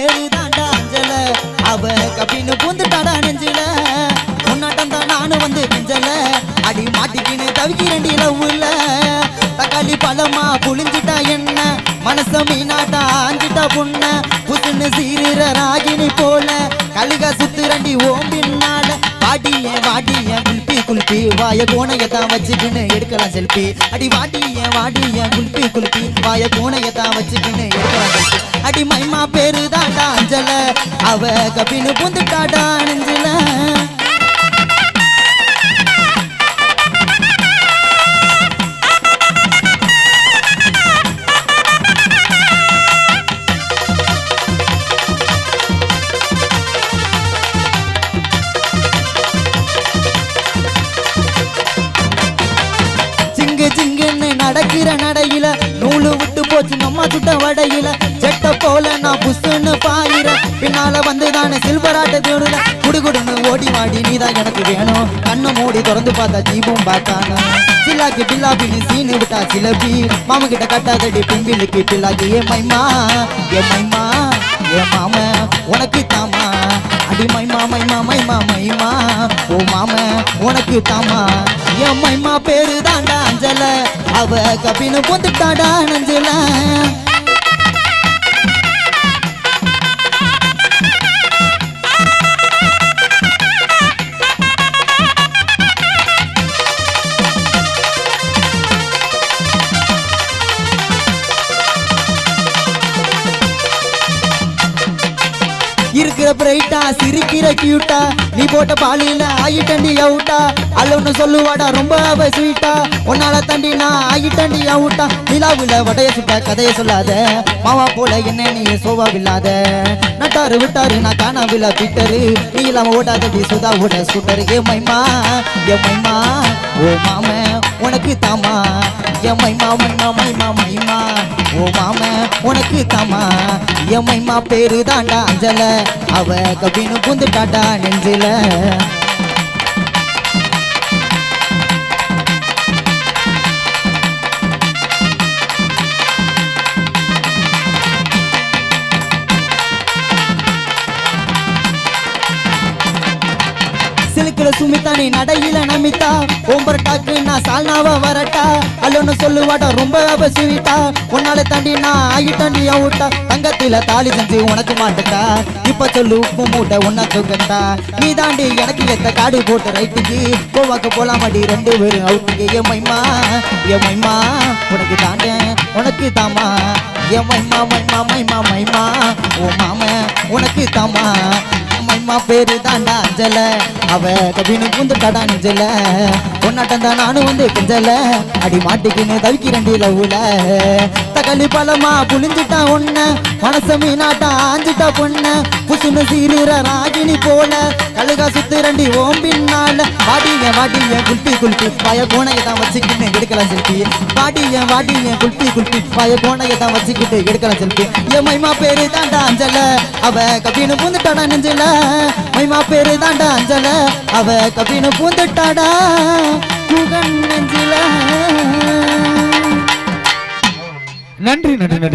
பேரு அஞ்சல. அவ கப்பின்னு பூந்துட்டாடா நெஞ்சில. முன்னாட்டம் தான் நானும் வந்து நெஞ்சல. அடி மாட்டிக்கின்னு தவிக்கிறேன்டி லவ்வுல. தக்காளி பழமா புளிஞ்சிட்டா என்ன? மனச மீனாட்டா ஆஞ்சிட்டா புண்ண. புசுன்னு சீரிற ராகினி போல. கழுக சுத்துரண்டி ஓம் பின்னால. வாடிய வாடிய குல்பி குல்பி. வாய கோணையத்தான் வச்சுக்கின்னு எடுக்கலாம் செல்பி. அடி வாடிய வாடிய குல்பி குல்பி. வாய கோணையத்தான் வச்சுக்கின்னு எடுக்கலாம் குட்டி மைமா பேரு தாண்டா அஞ்சல. அவ கபின்னு புந்துட்டாடா நெஞ்சில. சிங்கு சிங்குன்னு நடக்கிற நடையில நூலு விட்டு போச்சு நம்ம சுட்ட வடையில. போல நான் புஷ்ன்னு பாயிர பின்னால வந்து தானே சில்வராட்ட தேடுல குடுகுடுன்னு ஓடி மாடி நீதான் எனக்கு வேணும். கண்ணு மூடி திறந்து பார்த்தா ஜீபும் பார்த்தானு? சில்லாக்கி பில்லாபின்னு சீனு விட்டா சிலபி மாம கிட்ட கட்டாதடி பிம்பிலுக்கு பில்லாக்கி ஏ மைமா ஏ மைமா ஏ மாம உனக்கு தாமா அடி மைமா மைமா மைமா மைமா ஓ மாம உனக்கு தாமா என் மைமா பேரு தாண்டா அஞ்சல. அவ கபின்னு பொந்துட்டாடா நஞ்சல. இருக்கிற பிரைட்டா சிரிக்கிற கியூட்டா நீ போட்ட பாலியில ஆயிட்டண்டி அவுட்டா அல்லொன்னு சொல்லுவாடா ரொம்ப ஸ்வீட்டா உன்னால தண்டி நான் ஆயிட்டண்டி அவுட்டா நிலாவுல வடைய சுட்ட கதையை சொல்லாத. மாவா போல என்ன நீ சோவாவில்லாத நட்டாரு விட்டாரு நான் காணாவில பிட்டரு நீ இல்லாம ஓடாதடி சுதா ஓட சுட்டரு ஏ மைமா ஏ மைமா ஓ மாம உனக்கு தாமா. ஏ மைமா மைமா மைமா மைமா. ஓ மாம உனக்கு தமா என் மைமா பேரு தாண்டா அஞ்சல அவ கபின்னு புந்துட்டாடா நெஞ்சில. சிலுக்கில சுமித்தா நீ நடையில நமித்தா. ஓம்பரட்டாக்கு நான் சால்னாவ வரட்டா. அல்லொன்னு சொல்லுவாடா ரொம்ப அபசுவிட்டா உன்னால தாண்டி நான் ஆகிட்டாண்டி அவுட்டா. தங்கத்தில தாலி செஞ்சு உனக்கு மாட்டட்டா இப்ப சொல்லு உப்பு மூட்டை உன்ன தூக்கட்டா. நீ தாண்டி எனக்கு எத்த காடு போட்டு ரைட்டுக்கு. கோவாக்கு போலாமடி ரெண்டு பேரும் அவுட்டுக்கு. என் மைமா என் மைமா உனக்கு தாண்ட உனக்கு தாமா என் மைமா மைமா மைமா மைமா ஓ மாம உனக்கு தாமா அம்மா பேரு தாண்டா அஞ்சல. அவ கபினு புந்து கடா நெஞ்சல பொன்னாட்டம் தான் நானும் வந்து கிஞ்சல. அடி மாட்டிக்கின்னு தவிக்கிறண்டி லவ்வுல. தக்காளி பழமா புளிஞ்சிட்டா ஒண்ணு. மனச மீனாட்டா ஆஞ்சிட்டா பொண்ண. புசுன்னு சீருற ராகினி போல. கழுகா சுத்துரண்டி ஓம் பின்னால. வாடிய வாடிய குல்பி குல்பி பய கோணையை தான் வச்சுக்கிட்டு எடுக்கலாம் செல்ஃபி வாடிய வாடிய குல்பி குல்பி பய கோணையை தான் வச்சுக்கிட்டு எடுக்கலாம் செல்பி. என் மைமா பேரு தாண்டா அஞ்சல. அவ கபினு பூந்துட்டாடா நெஞ்சல. மைமா பேரு தாண்டா அஞ்சல. அவ கபினு பூந்துட்டாடா புகன் நெஞ்சில. நன்றி நன்றி நன்றி.